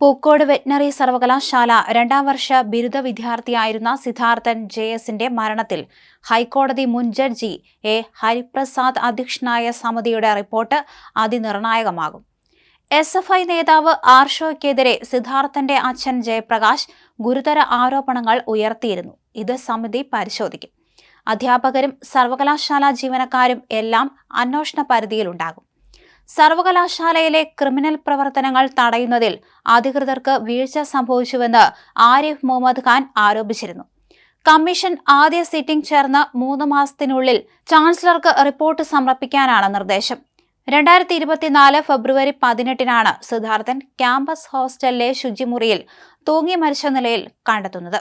Pookode veterinary സർവകലാശാല രണ്ടാം വർഷ ബിരുദ വിദ്യാർത്ഥിയായിരുന്ന സിദ്ധാർത്ഥൻ ജെ എസിന്റെ മരണത്തിൽ ഹൈക്കോടതി മുൻ ജഡ്ജി എ ഹരിപ്രസാദ് അധ്യക്ഷനായ സമിതിയുടെ റിപ്പോർട്ട് അതിനിർണായകമാകും. എസ് എഫ് ഐ നേതാവ് ആർഷോയ്ക്കെതിരെ സിദ്ധാർത്ഥന്റെ അച്ഛൻ ജയപ്രകാശ് ഗുരുതര ആരോപണങ്ങൾ ഉയർത്തിയിരുന്നു. ഇത് സമിതി പരിശോധിക്കും. അധ്യാപകരും സർവകലാശാല ജീവനക്കാരും എല്ലാം അന്വേഷണ പരിധിയിലുണ്ടാകും. സർവകലാശാലയിലെ ക്രിമിനൽ പ്രവർത്തനങ്ങൾ തടയുന്നതിൽ അധികൃതർക്ക് വീഴ്ച സംഭവിച്ചുവെന്ന് ആരിഫ് മുഹമ്മദ് ഖാൻ ആരോപിച്ചിരുന്നു. കമ്മീഷൻ ആദ്യ സിറ്റിംഗ് ചേർന്ന് മൂന്ന് മാസത്തിനുള്ളിൽ ചാൻസലർക്ക് റിപ്പോർട്ട് സമർപ്പിക്കാനാണ് നിർദ്ദേശം. രണ്ടായിരത്തി ഇരുപത്തിനാല് ഫെബ്രുവരി പതിനെട്ടിനാണ് സിദ്ധാർത്ഥൻ ക്യാമ്പസ് ഹോസ്റ്റലിലെ ശുചിമുറിയിൽ തൂങ്ങി മരിച്ച നിലയിൽ കണ്ടെത്തുന്നത്.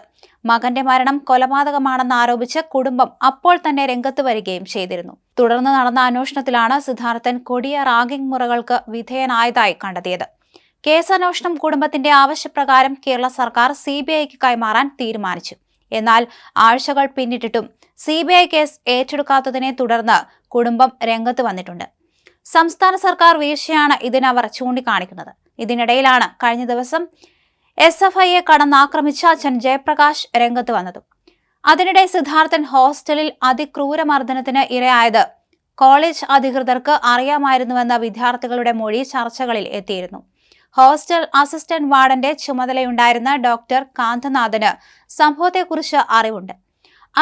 മകന്റെ മരണം കൊലപാതകമാണെന്ന് ആരോപിച്ച് കുടുംബം അപ്പോൾ തന്നെ രംഗത്ത് വരികയും ചെയ്തിരുന്നു. തുടർന്ന് നടന്ന അന്വേഷണത്തിലാണ് സിദ്ധാർത്ഥൻ കൊടിയ റാഗിംഗ് മുറകൾക്ക് വിധേയനായതായി കണ്ടെത്തിയത്. കേസന്വേഷണം കുടുംബത്തിന്റെ ആവശ്യപ്രകാരം കേരള സർക്കാർ സി ബി ഐക്ക് കൈമാറാൻ തീരുമാനിച്ചു. എന്നാൽ ആഴ്ചകൾ പിന്നിട്ടിട്ടും സി ബി ഐ കേസ് ഏറ്റെടുക്കാത്തതിനെ തുടർന്ന് കുടുംബം രംഗത്ത് വന്നിട്ടുണ്ട്. സംസ്ഥാന സർക്കാർ വീഴ്ചയാണ് ഇതിനവർ ചൂണ്ടിക്കാണിക്കുന്നത്. ഇതിനിടയിലാണ് കഴിഞ്ഞ ദിവസം എസ് എഫ് ഐയെ കടന്നാക്രമിച്ച അച്ഛൻ ജയപ്രകാശ് രംഗത്ത് വന്നതും. അതിനിടെ സിദ്ധാർത്ഥൻ ഹോസ്റ്റലിൽ അതിക്രൂരമർദ്ദനത്തിന് ഇരയായത് കോളേജ് അധികൃതർക്ക് അറിയാമായിരുന്നുവെന്ന വിദ്യാർത്ഥികളുടെ മൊഴി ചർച്ചകളിൽ എത്തിയിരുന്നു. ഹോസ്റ്റൽ അസിസ്റ്റന്റ് വാർഡന്റെ ചുമതലയുണ്ടായിരുന്ന ഡോക്ടർ കാന്തനാഥന് സംഭവത്തെക്കുറിച്ച് അറിവുണ്ട്.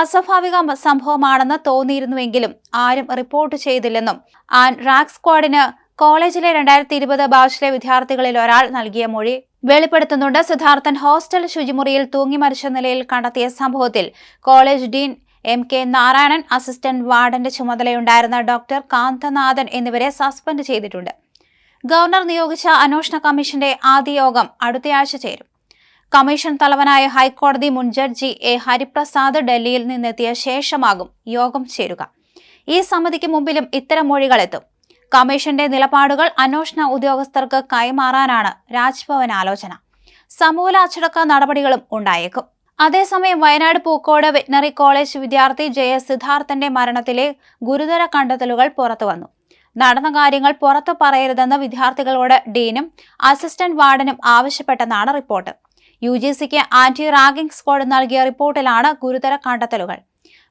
അസ്വാഭാവിക സംഭവമാണെന്ന് തോന്നിയിരുന്നുവെങ്കിലും ആരും റിപ്പോർട്ട് ചെയ്തില്ലെന്നും ആൻ റാക് സ്ക്വാഡിന് കോളേജിലെ രണ്ടായിരത്തി ഇരുപത് ബാച്ചിലെ വിദ്യാർത്ഥികളിൽ ഒരാൾ നൽകിയ മൊഴി വെളിപ്പെടുത്തുന്നുണ്ട്. സിദ്ധാർത്ഥൻ ഹോസ്റ്റൽ ശുചിമുറിയിൽ തൂങ്ങി മരിച്ച നിലയിൽ കണ്ടെത്തിയ സംഭവത്തിൽ college dean M K Narayanan assistant വാർഡന്റെ ചുമതലയുണ്ടായിരുന്ന ഡോക്ടർ കാന്തനാഥൻ എന്നിവരെ സസ്പെൻഡ് ചെയ്തിട്ടുണ്ട്. ഗവർണർ നിയോഗിച്ച അന്വേഷണ കമ്മീഷന്റെ ആദ്യ യോഗം അടുത്തയാഴ്ച ചേരും. കമ്മീഷൻ തലവനായ ഹൈക്കോടതി മുൻ ജഡ്ജി എ ഹരിപ്രസാദ് ഡൽഹിയിൽ നിന്നെത്തിയ ശേഷമാകും യോഗം ചേരുക. ഈ സമിതിക്ക് മുമ്പിലും ഇത്തരം മൊഴികൾ എത്തും. കമ്മീഷന്റെ നിലപാടുകൾ അന്വേഷണ ഉദ്യോഗസ്ഥർക്ക് കൈമാറാനാണ് രാജ്ഭവൻ ആലോചന. സമൂല അച്ചടക്ക നടപടികളും ഉണ്ടായേക്കും. അതേസമയം വയനാട് പൂക്കോട് വെറ്റിനറി കോളേജ് വിദ്യാർത്ഥി ജയ സിദ്ധാർത്ഥന്റെ മരണത്തിലെ ഗുരുതര കണ്ടെത്തലുകൾ പുറത്തുവന്നു നടന്ന കാര്യങ്ങൾ പുറത്തു പറയരുതെന്ന് വിദ്യാർത്ഥികളോട് ഡീനും അസിസ്റ്റന്റ് വാർഡനും ആവശ്യപ്പെട്ടെന്നാണ് റിപ്പോർട്ട്. യു ജി സിക്ക് ആന്റി റാഗിംഗ് സ്ക്വാഡ് നൽകിയ റിപ്പോർട്ടിലാണ് ഗുരുതര കണ്ടെത്തലുകൾ.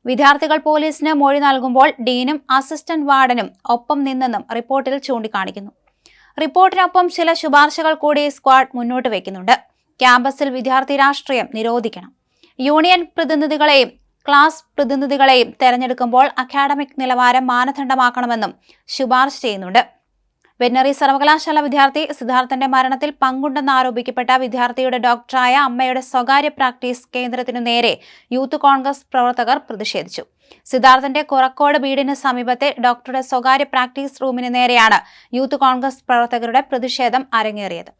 വിദ്യാർത്ഥികൾ പോലീസിന് മൊഴി നൽകുമ്പോൾ ഡീനും അസിസ്റ്റന്റ് വാർഡനും ഒപ്പം നിന്നെന്നും റിപ്പോർട്ടിൽ ചൂണ്ടിക്കാണിക്കുന്നു. റിപ്പോർട്ടിനൊപ്പം ചില ശുപാർശകൾ കൂടി സ്ക്വാഡ് മുന്നോട്ട് വയ്ക്കുന്നുണ്ട് ക്യാമ്പസിൽ വിദ്യാർത്ഥി രാഷ്ട്രീയം നിരോധിക്കണം. യൂണിയൻ പ്രതിനിധികളെയും ക്ലാസ് പ്രതിനിധികളെയും തെരഞ്ഞെടുക്കുമ്പോൾ അക്കാഡമിക് നിലവാരം മാനദണ്ഡമാക്കണമെന്നും ശുപാർശ ചെയ്യുന്നുണ്ട്. വെറ്റിനറി സർവകലാശാല വിദ്യാർത്ഥി സിദ്ധാർത്ഥന്റെ മരണത്തിൽ പങ്കുണ്ടെന്ന് ആരോപിക്കപ്പെട്ട വിദ്യാർത്ഥിയുടെ ഡോക്ടറായ അമ്മയുടെ സ്വകാര്യ പ്രാക്ടീസ് കേന്ദ്രത്തിനു നേരെ യൂത്ത് കോൺഗ്രസ് പ്രവർത്തകർ പ്രതിഷേധിച്ചു. സിദ്ധാർത്ഥന്റെ കുറക്കോട് വീടിന് സമീപത്തെ ഡോക്ടറുടെ സ്വകാര്യ പ്രാക്ടീസ് റൂമിന് നേരെയാണ് യൂത്ത് കോൺഗ്രസ് പ്രവർത്തകരുടെ പ്രതിഷേധം അരങ്ങേറിയത്.